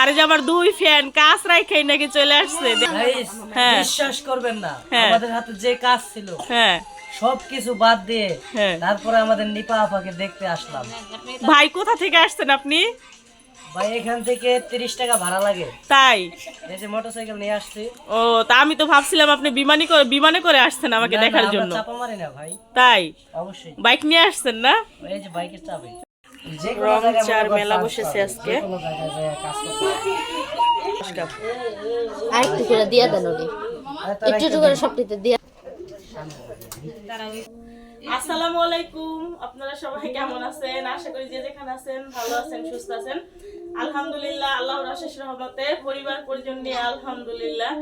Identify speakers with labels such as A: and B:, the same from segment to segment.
A: আর যে আমার দুই ফ্যান কাজ রাখাই নাকি চলে আসছে। হ্যাঁ।
B: বিশ্বাস করবেন না।
A: হ্যাঁ।
B: আমাদের হাতে যে কাজ ছিল
A: হ্যাঁ।
B: সবকিছু বাদ দিয়ে
A: হ্যাঁ।
B: তারপরে আমাদের নিপা আপাকে দেখতে আসলাম।
A: ভাই কোথা থেকে আসছেন আপনি?
B: ভাই এখান থেকে তিরিশ টাকা ভাড়া লাগে।
A: তাই?
B: এই যে মোটরসাইকেল নিয়ে আসছি।
A: ও তা আমি তো ভাবছিলাম আপনি বিমানে করে বিমানে করে আসছেন আমাকে দেখার জন্য।
B: চাপা মারি না ভাই।
A: তাই?
B: অবশ্যই।
A: বাইক নিয়ে আসছেন না?
B: এই যে বাইকের কোনো
A: রং চার মেলা বসেছে আজকে।
C: আরেকটু করে দিয়া দেন ওরে একটু একটু করে সবটিতে দিয়া।
A: আসসালামু আলাইকুম। আপনারা সবাই কেমন আছেন? আশা করি যে যেখানে আছেন ভালো আছেন সুস্থ আছেন। আলহামদুলিল্লাহ, আল্লাহর আশেষ রহমতে পরিবার পরিজন নিয়ে আলহামদুলিল্লাহ।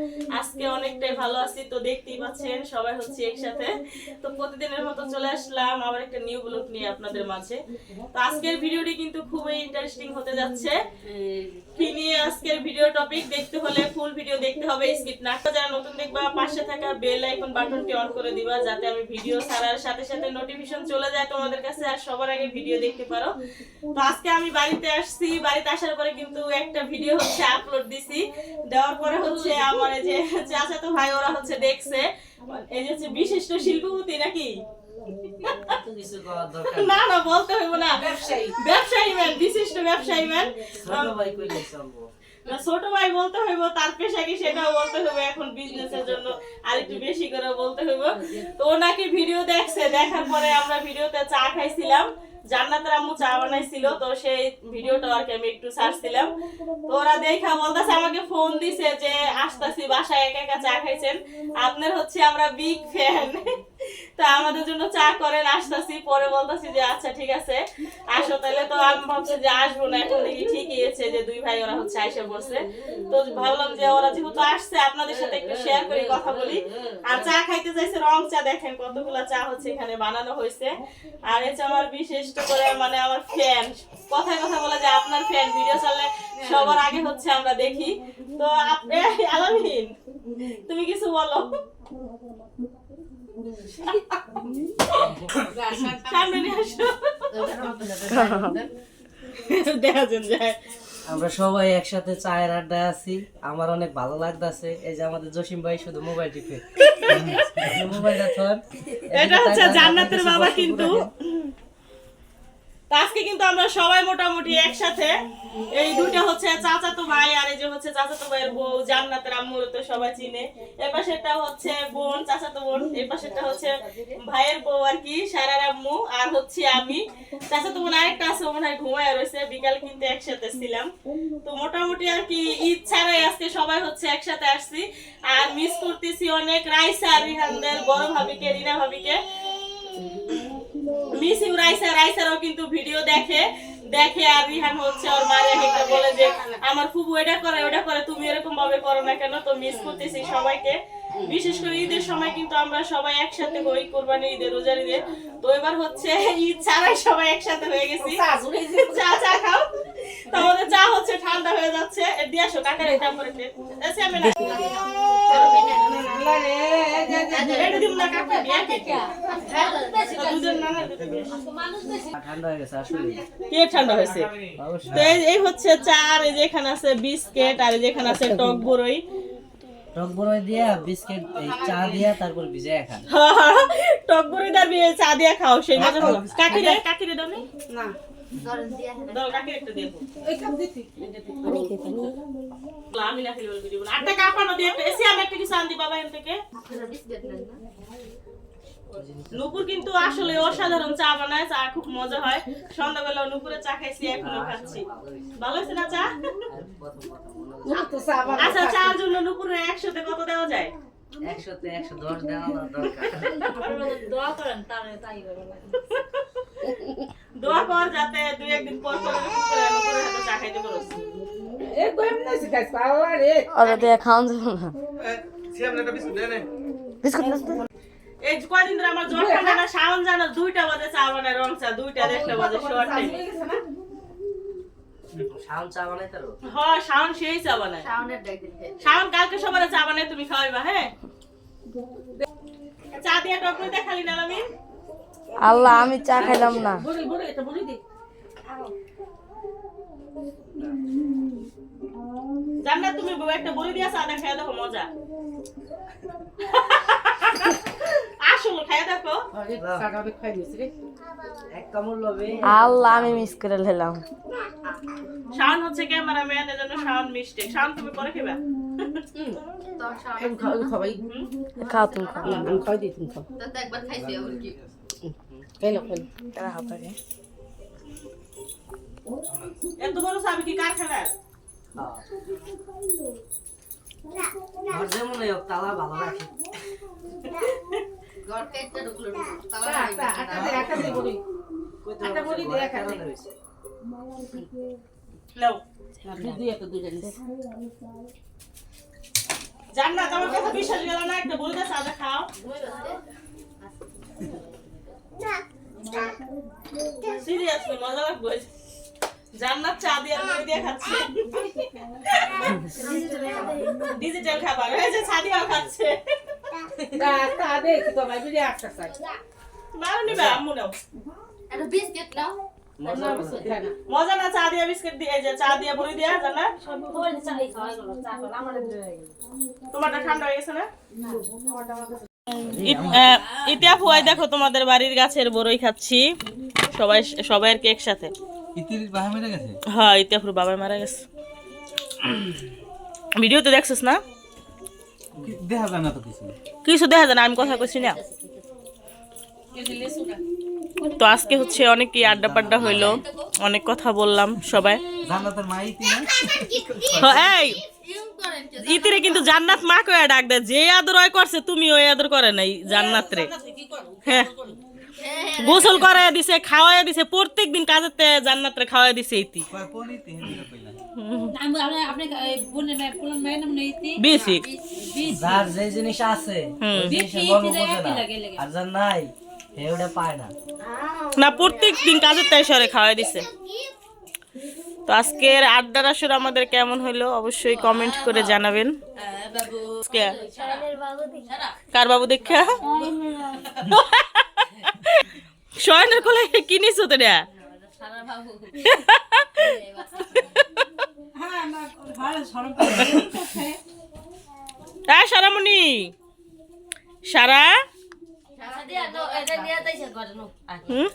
A: আজকে অনেকটাই ভালো আছি, তো দেখতেই পাচ্ছেন, সবাই হচ্ছে একসাথে। তো প্রতিদিনের মতো চলে আসলাম আবার একটা নিউ ব্লগ নিয়ে আপনাদের মাঝে। তো আজকের ভিডিওটি কিন্তু খুবই ইন্টারেস্টিং হতে যাচ্ছে। কি নিয়ে আজকের ভিডিও টপিক দেখতে হলে ফুল ভিডিও দেখতে হবে স্কিপ না যারা নতুন দেখবা, পাশে থাকা বেল আইকন বাটনটি অন করে দিবা, যাতে আমি ভিডিও ছাড়ার সাথে সাথে নোটিফিকেশন চলে যায় তোমাদের কাছে আর সবার আগে ভিডিও দেখতে পারো। তো আজকে আমি বাড়িতে আসছি, বাড়িতে আসার পরে কিন্তু একটা ভিডিও হচ্ছে আপলোড দিছি। দেওয়ার পরে হচ্ছে আমার যে চাচা তো ভাই ওরা হচ্ছে দেখছে। এই যে হচ্ছে বিশিষ্ট শিল্পপতি নাকি? না না বলতে হইব না। ব্যবসায়ী। ম্যান বিশিষ্ট ব্যবসায়ী ম্যান।
B: ছোট ভাই কইলে
A: ছোট ভাই বলতে হইব তার পেশা কি সেটাও বলতে হইব এখন বিজনেসের জন্য আর একটু বেশি করে বলতে হইব। তো ও নাকি ভিডিও দেখছে দেখার পরে আমরা ভিডিওতে চা খাইছিলাম। জান্নাতের আম্মু চা বানাইছিল, তো সেই ভিডিওটা আর কি আমি একটু সার্চ দিলাম তো ওরা দেখা বলতেছে, আমাকে ফোন দিছে যে, আসতাছি বাসায়, একা একা চা খাইছেন। আপনার হচ্ছে আমরা বিগ ফ্যান তা আমাদের জন্য চা করেন, আসতাছি। পরে বলতাছি যে আচ্ছা ঠিক আছে। আসো তাহলে। তো আমি ভাবছি যে, আসব না। এখন দেখি ঠিকই আছে যে, দুই ভাই ওরা হচ্ছে আইসা বসে তো ভাবলাম যে, ওরা যেহেতু আসছে, আপনাদের সাথে একটু শেয়ার করে কথা বলি। আর চা খাইতে চাইছে রং চা, দেখেন কতগুলা চা হচ্ছে এখানে বানানো হয়েছে। আর এটা আমার বিশেষ করে মানে আমার ফ্যান কথায় কথা বলে যে আপনার ফ্যান ভিডিও চাললে সবার আগে হচ্ছে আমরা দেখি। তো আপনি আলামিন তুমি কিছু বলো। সামনে নিয়ে আসো। দেখা যায়
B: আমরা সবাই একসাথে চায়ের আড্ডায় আছি। আমার অনেক ভালো লাগতাছে। এই যে আমাদের জসিম ভাই শুধু মোবাইল টিপে। মোবাইলটা
A: এটা হচ্ছে জান্নাতের বাবা কিন্তু। আজকে কিন্তু আমরা সবাই মোটামুটি একসাথে। এই দুইটা হচ্ছে চাচাতো ভাই আর এই যে হচ্ছে চাচাতো ভাইয়ের বউ, জান্নাতের আম্মুর তো সবাই চিনে। এ পাশেরটা হচ্ছে বোন, চাচাতো বোন এই পাশেরটা হচ্ছে ভাইয়ের বউ আর কি সারার আম্মু আর হচ্ছে আমি। চাচাতো বোন আরেকটা আছে মনে হয় ঘুমায় রয়েছে, বিকাল কিন্তু একসাথে ছিলাম। তো মোটামুটি আর কি ঈদ ছাড়াই আজকে সবাই হচ্ছে একসাথে আসছি। আর মিস করতেছি অনেক রাইসা রিহানদের, বড় ভাবিকে, রিনা ভাবিকে। মিস ইউ রাইসা রাইসারও কিন্তু ভিডিও দেখে দেখে আর রিহান হচ্ছে ওর মারে বলে যে আমার ফুবু এটা করে ওটা করে তুমি এরকম ভাবে করো না কেন? তো মিস করতেছি সবাইকে। বিশেষ করে ঈদের সময় কিন্তু আমরা সবাই একসাথে হই কোরবানি ঈদের রোজার ঈদের তো এবার হচ্ছে ঈদ ছাড়াই সবাই একসাথে হয়ে গেছি। চা চা খাও। তো আমাদের চা হচ্ছে ঠান্ডা হয়ে যাচ্ছে। দিয়ে আসো কাকার কাকা দিয়ে দিয়ে কে ঠান্ডা হয়েছে। তো এই- হচ্ছে চা আর এই যে আছে বিস্কিট আর এই যে আছে টক বড়ই
B: টক বড়ই দিয়া বিস্কিট চা দিয়া তারপর ভিজায় খান।
A: টক বড়ই দার চা দিয়ে খাও সেই মজা হলো। কাকিরে কাকিরে দাও নি? নুপুর কিন্তু আসলে অসাধারণ চা বানায় চা খুব মজা হয়। সন্ধ্যাবেলা নুপুরে চা খাইছি এখনও খাচ্ছি। ভালো হয়েছে না চা? আচ্ছা চার জন্য নুপুরে একসাথে কত দেওয়া যায়?
B: একশোতে একশো দশ দেওয়া দরকার।
A: দোয়া কর যাতে দুই একদিন পর আমার জ্বর ঠান্ডা না শাওন জানো দুইটা বাজে চা বানায় রং চা দুইটা দেড়টা বাজে শর্ট
B: শাওন চা বানাই তারো
A: হ্যাঁ শাওন সেই চা বানায়। শাওন কালকে সবার চা বানায় তুমি খাওয়াইবা হ্যাঁ? চা দিয়ে টক করে খালি না আমি
C: আল্লাহ আমি চা খাইলাম না।
A: জান্নাত তুমি বউ একটা বলে দিয়া চা খাইয়া দেখো মজা।
C: আল্লাহ আমি মিস করে নিলাম।
A: শাওন হচ্ছে ক্যামেরাম্যান এজন্য শাওন মিষ্টি। শাওন তুমি পরে খেবা।
C: খাও তুমি খাও। তারা হাত
A: এত বড় চাবি কি
B: ঘর যেমন তালা ভালো রাখে।
A: জান্নাত আমার কথা বিশ্বাস গেল না একটা বলে দাও চাটা খাও। সিরিয়াসলি মজা লাগবে। জান্নাত চা দিয়ে দিয়ে খাচ্ছে। ডিজিটাল খাবার হয়েছে চা দিয়েও খাচ্ছে। মজা। না। চা দিয়া বিস্কিট দিয়ে চা দিয়া বড়ি দিয়া জান্নাত তোমারটা ঠান্ডা হয়ে গেছে না? ইতিয়া ফুয়াই দেখো তোমাদের বাড়ির গাছের বড়ই খাচ্ছি। সবাই সবাই আর কি একসাথে।
D: ইতির বাহা মেরে গেছে?
A: হ্যাঁ ইতিয়া ফুর বাবা মারা গেছে। ভিডিওতে দেখছিস না?
D: দেখা যায় না তো কিছু।
A: কিছু দেখা যায় না আমি কথা কইছি না। তো আজকে হচ্ছে অনেক কি আড্ডা পাড্ডা হইল অনেক কথা বললাম সবাই। এই ইতিরে কিন্তু জান্নাত মা কয়ে ডাক দেয় যে আদর হয় করছে তুমি ওই আদর করে নাই জান্নাত রে হ্যাঁ। গোসল করাইয়া দিছে খাওয়াইয়া দিছে প্রত্যেক দিন কাজের তে জান্নাত রে খাওয়াইয়া দিছে ইতি। বেশি
B: যার যে জিনিস আছে আর যার নাই সে পায় না।
A: না প্রত্যেক দিন কাজের তাই সরে খাওয়াই দিছে। তো আজকের আড্ডার আসর আমাদের কেমন হইল অবশ্যই কমেন্ট করে জানাবেন। কার বাবু দেখা? শয়নের কোলে কি নিছো তো রে হ্যাঁ সারামণি। সারা? হুম?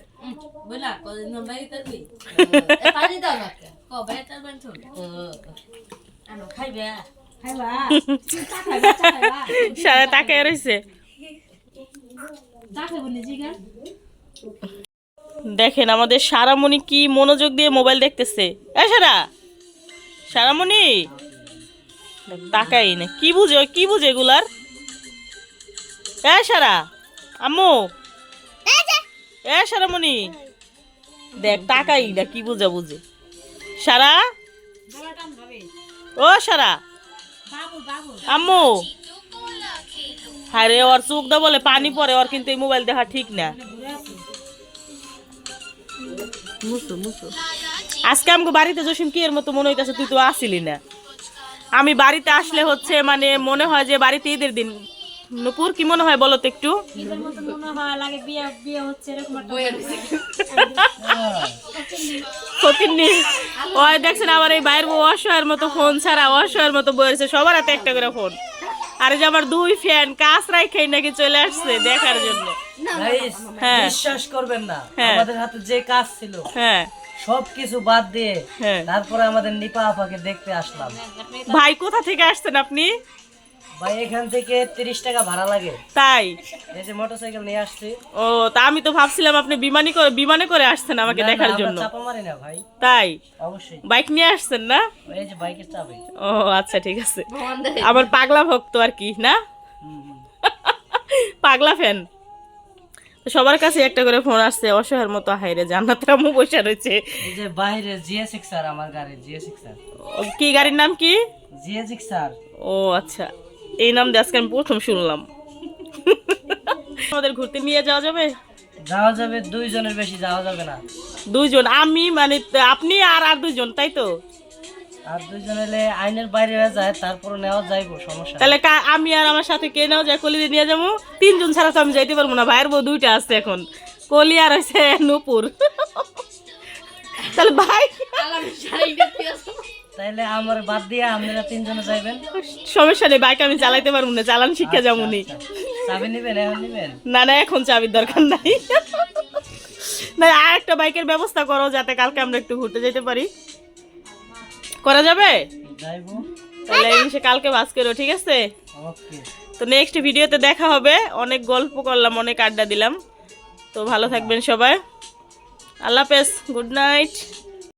A: সারা তাকায় রয়েছে দেখেন আমাদের সারামণি কি মনোযোগ দিয়ে মোবাইল দেখতেছে। এ সারা, সারামণি তাকাই না, কি বুঝে কি বুঝে এগুলার? এ সারা, আম্মু এ সারামণি, দেখ, তাকাই না, কি বুঝে বুঝে। সারা, ও সারা, আম্মু আরে ওর চোখ দা বলে পানি পরে ওর কিন্তু এই মোবাইল দেখা ঠিক না। মুসু মুসু। আজকে আমাকে বাড়িতে জসিম কি এর মতো মনে হইতেছে? তুই তো আসিলি না। আমি বাড়িতে আসলে হচ্ছে মানে মনে হয় যে বাড়িতে ঈদের দিন। নুপুর কি মনে হয় বলো তো একটু? দেখছেন আমার এই বাইরের অসহায়ের মতো ফোন ছাড়া অসহায়ের মতো বয়েছে সবার হাতে একটা করে ফোন আর যে আমার দুই ফ্যান কাজ রাখাই নাকি চলে আসছে দেখার জন্য। হ্যাঁ।
B: বিশ্বাস করবেন না
A: হ্যাঁ।
B: আমাদের হাতে যে কাজ ছিল
A: হ্যাঁ।
B: সবকিছু বাদ দিয়ে
A: হ্যাঁ।
B: তারপরে আমাদের নিপা আপাকে দেখতে আসলাম।
A: ভাই কোথা থেকে আসছেন আপনি?
B: ভাই এখান থেকে তিরিশ টাকা ভাড়া লাগে।
A: তাই?
B: এই যে মোটরসাইকেল নিয়ে আসছি।
A: ও তা আমি তো ভাবছিলাম আপনি বিমানি করে বিমানে করে আসছেন আমাকে দেখার
B: আমরা
A: জন্য।
B: চাপা মারি না ভাই।
A: তাই?
B: অবশ্যই।
A: বাইক নিয়ে আসছেন না?
B: এই যে বাইকের চাবি
A: ও আচ্ছা ঠিক আছে। আবার পাগলা ভক্ত আর কি না। পাগলা ফ্যান। সবার কাছে একটা করে ফোন আসছে অসহায়ের মতো হাইরে জান্নাত রামু বসে রয়েছে।
B: এই যে বাইরে জিএ সিক্স আমার গাড়ি জিএ সিক্স
A: কি গাড়ির নাম কি?
B: জিএ সিক্স
A: ও আচ্ছা। এই নাম দিয়ে আজকে আমি প্রথম শুনলাম। আমাদের ঘুরতে নিয়ে যাওয়া যাবে?
B: যাওয়া যাবে দুইজনের বেশি যাওয়া যাবে না।
A: দুইজন আমি মানে আপনি আর আর দুইজন তাই তো?
B: আর দুইজন এলে আইনের বাইরে হয়ে যায় তারপরে নেওয়া যাইবো সমস্যা
A: তাহলে আমি আর আমার সাথে কে নাও যায়? কলি নিয়ে যাব? তিনজন ছাড়া তো আমি যাইতে পারব না ভাইয়ের বউ দুইটা আছে এখন। কলি আর হচ্ছে নূপুর। তাহলে ভাই
B: তাইলে আমার বাদ দিয়ে আপনারা তিনজনে যাইবেন।
A: সমস্যা নেই বাইক আমি চালাইতে পারব না চালান শিক্ষা যাবনি
B: চাবি নিবেন এখন নিবেন?
A: না না এখন চাবির দরকার নাই। না আর একটা বাইকের ব্যবস্থা করো যাতে কালকে আমরা একটু ঘুরতে যেতে পারি। করা যাবে? তাহলে জিনিসে কালকে বাস করো ঠিক আছে? তো নেক্সট ভিডিওতে দেখা হবে। অনেক গল্প করলাম অনেক আড্ডা দিলাম। তো ভালো থাকবেন সবাই। আল্লাহ হাফেজ গুড নাইট